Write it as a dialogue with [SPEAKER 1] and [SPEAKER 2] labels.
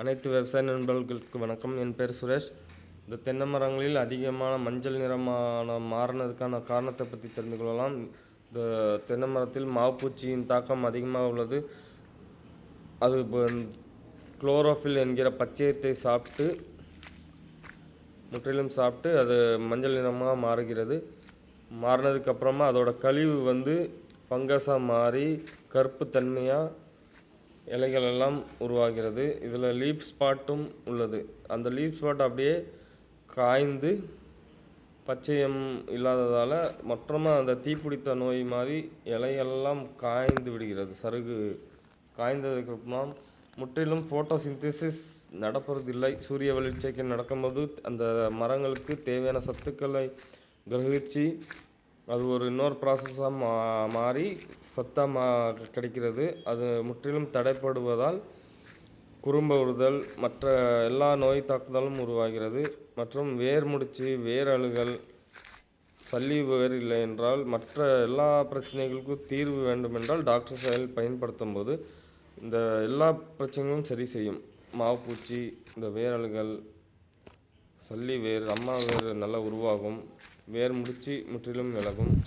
[SPEAKER 1] அனைத்து விவசாய நண்பர்களுக்கு வணக்கம். என் பேர் சுரேஷ். இந்த தென்னை மரங்களில் அதிகமான மஞ்சள் நிறமான மாறினதுக்கான காரணத்தை பற்றி தெரிந்து கொள்ளலாம். இந்த தென்னை மரத்தில் மாவுப்பூச்சியின் தாக்கம் அதிகமாக உள்ளது. அது குளோரோஃபில் என்கிற பச்சையத்தை சாப்பிட்டு முற்றிலும் சாப்பிட்டு அது மஞ்சள் நிறமாக மாறுகிறது. மாறினதுக்கு அப்புறமா அதோட கழிவு வந்து ஃபங்கஸாக மாறி கருப்பு தன்மையாக இலைகள் எல்லாம் உருவாகிறது. இதில் லீப் ஸ்பாட்டும் உள்ளது. அந்த லீப் ஸ்பாட் அப்படியே காய்ந்து பச்சையம் இல்லாததால் மற்றும் அந்த தீப்பிடித்த நோய் மாதிரி இலையெல்லாம் காய்ந்து விடுகிறது. சருகு காய்ந்ததுக்கு அப்புறமா முற்றிலும் ஃபோட்டோசிந்தசிஸ் நடப்பதில்லை. சூரிய வெளிச்சைக்கு நடக்கும்போது அந்த மரங்களுக்கு தேவையான சத்துக்களை கிரகிச்சு அது ஒரு இன்னொரு ப்ராசஸாக மா மாறி சத்தாக மா கிடைக்கிறது. அது முற்றிலும் தடைப்படுவதால் குறும்ப உறுதல் மற்ற எல்லா நோய் தாக்குதலும் உருவாகிறது. மற்றும் வேர் முடிச்சு வேர் அழுகல் சல்லி வேர் இல்லை என்றால் மற்ற எல்லா பிரச்சனைகளுக்கும் தீர்வு வேண்டுமென்றால் டாக்டர் செயல் பயன்படுத்தும் போது இந்த எல்லா பிரச்சனைகளும் சரி செய்யும். மாவுப்பூச்சி இந்த வேரல்கள் சல்லி வேர் அம்மா வேர் நல்லா உருவாகும். வேர் முடிச்சு முற்றிலும் விலகும்.